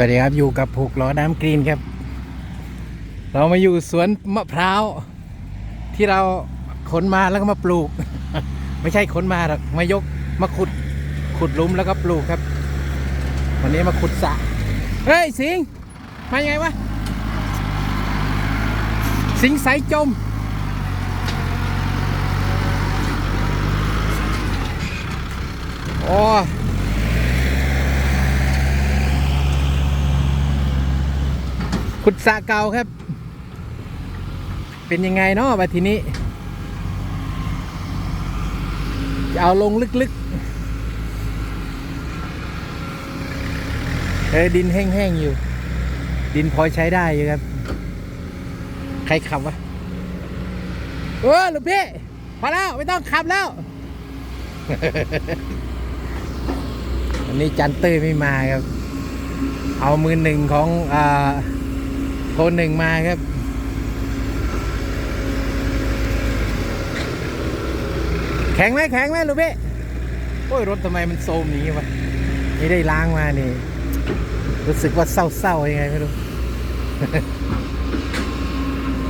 วัสดีครับอยู่กับผูกล้อน้ำกรีนครับ เรามาอยู่สวนมะพร้าวที่เราขนมาแล้วก็มาปลูก ไม่ใช่ขนมาหรอกมายกมาขุดขุดลุมแล้วก็ปลูกครับ วันนี้มาขุดสระเฮ้ยสิงมายังไงวะสิงสายจม โอ้ ขุดสะเกาครับ เป็นยังไงเนาะบัดทีนี้จะเอาลงลึกๆเออดินแห้งๆอยู่ ดินพอใช้ได้อยู่ครับ ใครขับวะเออลูกพี่พอแล้วไม่ต้องขับแล้ววันนี้จันเต้ยไม่มาครับ เอามือหนึ่งของอ่า คนหนึ่งมาครับแข็งไหมแข็งไหมลูกพี่โอ้ยรถทำไมมันโซมอย่างนี้วะไม่ได้ล้างมานี่ รู้สึกว่าเศร้าๆยังไงไม่รู้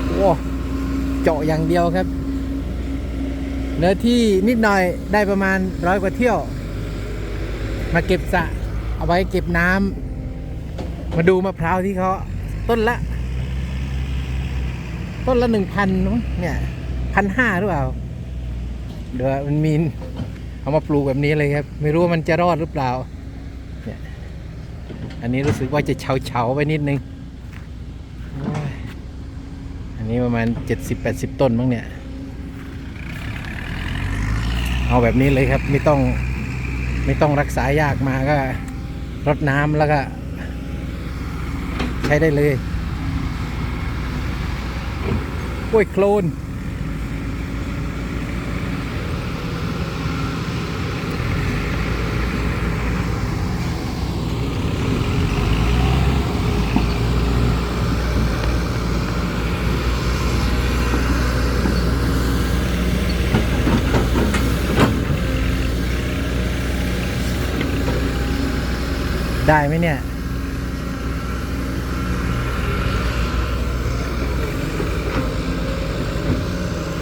โอ้เจาะอย่างเดียวครับเนื้อที่นิดหน่อยได้ประมาณร้อยกว่าเที่ยว มาเก็บสะเอาไว้เก็บน้ำมาดูมะพร้าวที่เขาต้นละ ต้นละหนึ่งพันเนี่ยพันห้าหรือเปล่า เดี๋ยวมันมีเอามาปลูกแบบนี้เลยครับ ไม่รู้ว่ามันจะรอดหรือเปล่าเนี่ยอันนี้รู้สึกว่าจะเฉาเฉาไปนิดนึง อันนี้ประมาณ70-80ต้นมั้งเนี่ย เอาแบบนี้เลยครับ ไม่ต้องไม่ต้องรักษายากมาก็รดน้ำแล้วก็ ใช้ได้เลย โอ้ยโคลนได้ไหมเนี่ย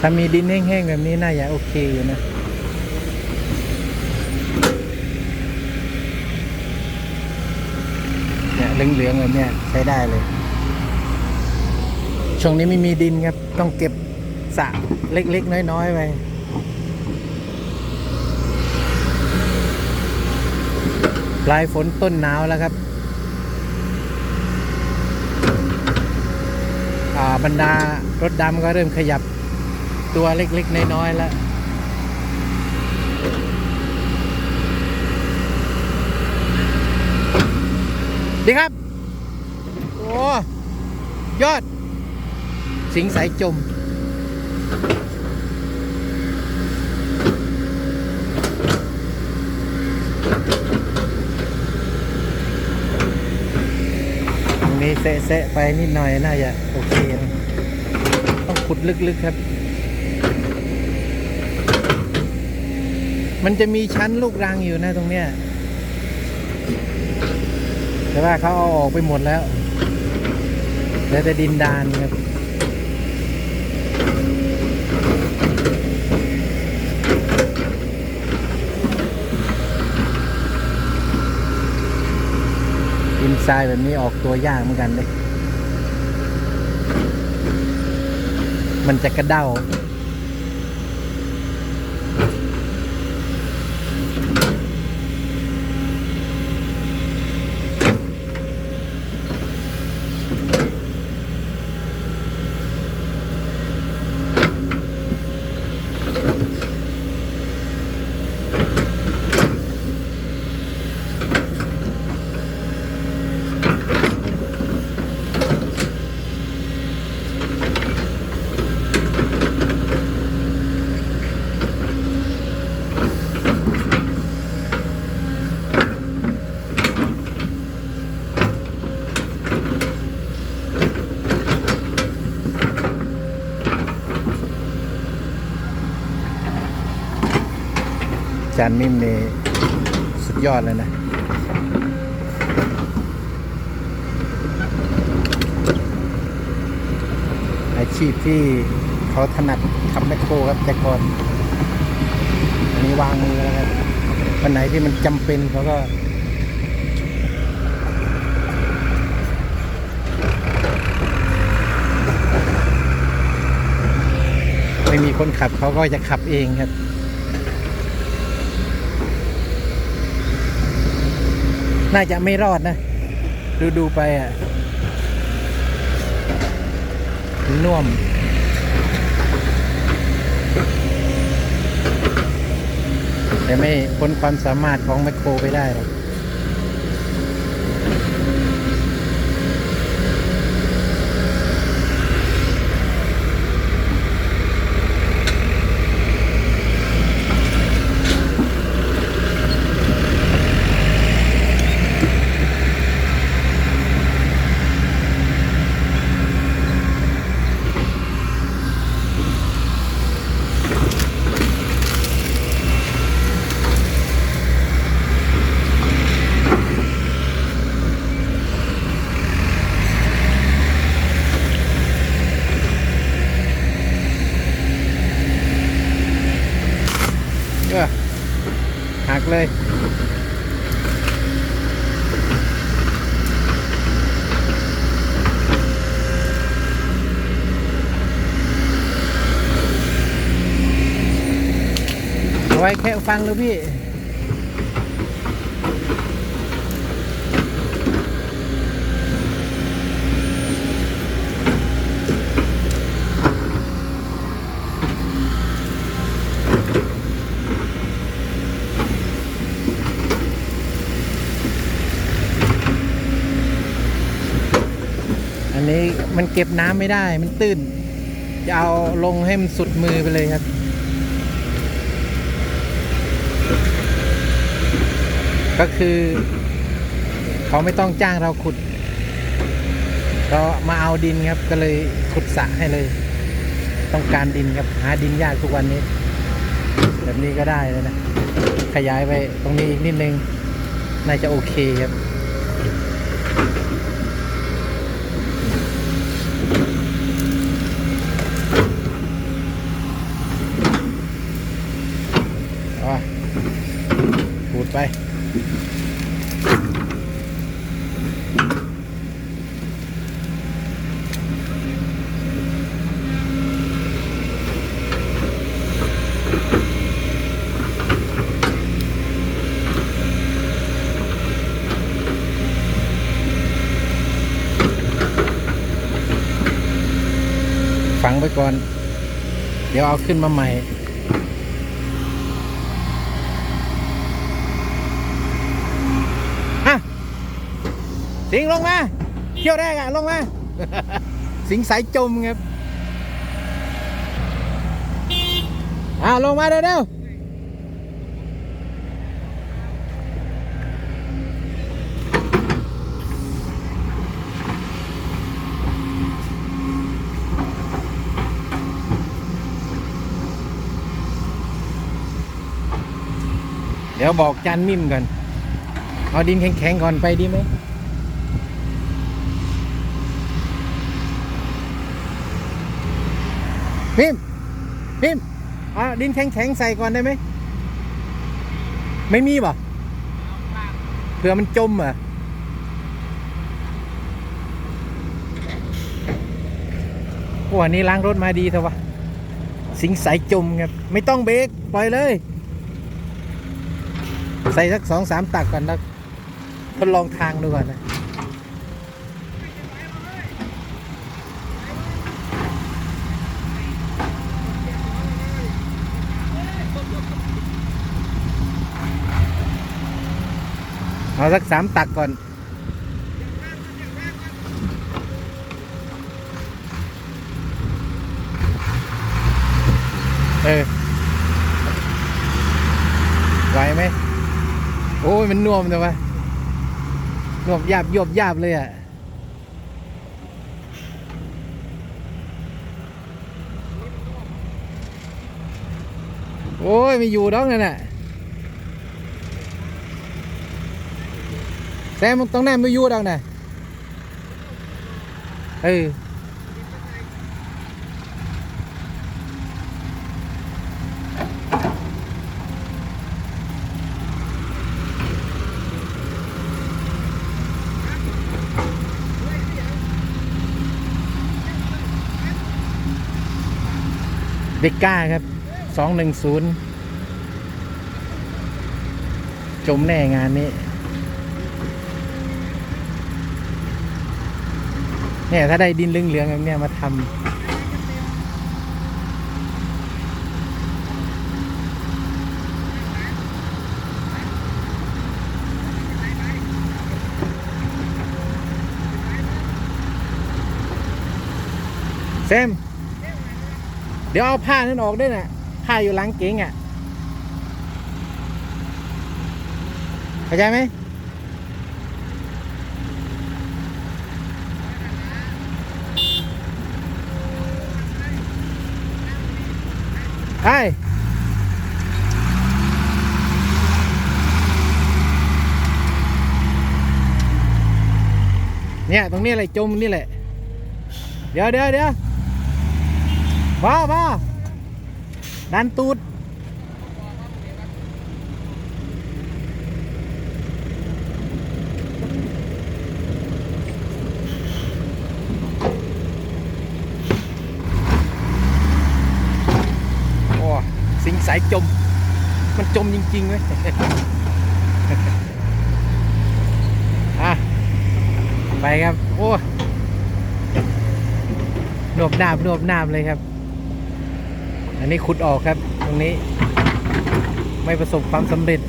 ถ้ามีดินแห้งๆแบบนี้น่าจะโอเคอยู่นะเนี่ยเหลืองๆแบบนี้ใช้ได้เลย ช่วงนี้ไม่มีดินครับ ต้องเก็บสระเล็กๆ น้อยๆไปปลายฝนต้นหนาวแล้วครับอ่าบรรดารถดำก็เริ่มขยับ ตัวเล็กๆ น้อยๆแล้วดีครับ โอ้ยอด สิงสายจม ตรงนี้เซะๆไปนิดหน่อยน่าจะโอเค ต้องขุดลึกๆครับ มันจะมีชั้นลูกรังอยู่นะตรงเนี้ย แต่ว่าเขาเอาออกไปหมดแล้วเหลือแต่ดินดานครับดินทรายแบบนี้ออกตัวยากเหมือนกันเลย มันจะกระเด้า จารย์นิ่มนี่สุดยอดเลยนะ อาชีพที่เขาถนัดทำบแมคโครครับแต่ก่อนอันนี้วางมือแล้วครับวันไหนที่มันจำเป็นเขาก็ไม่มีคนขับเขาก็จะขับเองครับ น่าจะไม่รอดนะ ดูดูๆไปอะน่วม แต่ไม่พ้นความสามารถของแมคโครไปได้หรอก ออหักเลยเอาไว้แค่ฟังเลยพี่ อันนี้ มันเก็บน้ำไม่ได้ มันตื้น จะเอาลงให้มันสุดมือไปเลยครับ ก็คือ เขาไม่ต้องจ้างเราขุดเรามาเอาดินครับ ก็เลยขุดสระให้เลย ต้องการดินครับ หาดินยากทุกวันนี้ แบบนี้ก็ได้เลยนะ ขยายไปตรงนี้อีกนิดนึง น่าจะโอเคครับ เอาวะปูด ไปฝังไปก่อน เดี๋ยวเอาขึ้นมาใหม่ สิงลงมา เที่ยวแรกอะลงมา สิงสายจมครับอ่าลงมาเร็วเดี๋ยวบอกจันมิมก่อน เอาดินแข็งๆก่อนไปดีไหม พิมพิมพ์เอาดินแข็งๆใส่ก่อนได้ไหม ไม่มีป่ะเผื่อมันจมอะโอ้อันนี้ล้างรถมาดีเถอะวะ สิงสายจมครับ ไม่ต้องเบรกปล่อยเลย ใส่สักสองสามตักก่อนนะทดลองทางดูก่อนนะ เอาสักสามตักก่อนเออไหวไหมโอ้ยมันน่วมแต่ว่าน่วมยาบยบยาบเลยอะโอ้ยไม่อยู่ดอกนั่นน่ะ แต่มันต้องแน่ไม่ยู่ดังนะเออเด็กก้าครับสองหนึ่งศูนย์จมแน่งานนี้ เนี่ยถ้าได้ดินเหลืองๆแบบเนี้ยมาทำเซม เดี๋ยวเอาผ้านั้นออกด้วยนะผ้าอยู่หลังเก๋งอะเข้าใจไหม ไอ้เนี่ยตรงนี้แหละจมนี่แหละ เดี๋ยวเดี๋ยวเดี๋ยวบ้าบ้าดันตูดโอ้สิงสายจม มันจมจริงๆเว้ยอะ ไปครับ โอ้หนวบหนาบหนวบหนาบเลยครับ อันนี้ขุดออกครับ ตรงนี้ ไม่ประสบความสำเร็จ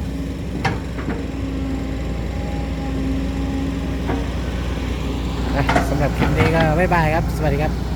สำหรับคลิปนี้ก็บ๊ายบายครับ สวัสดีครับ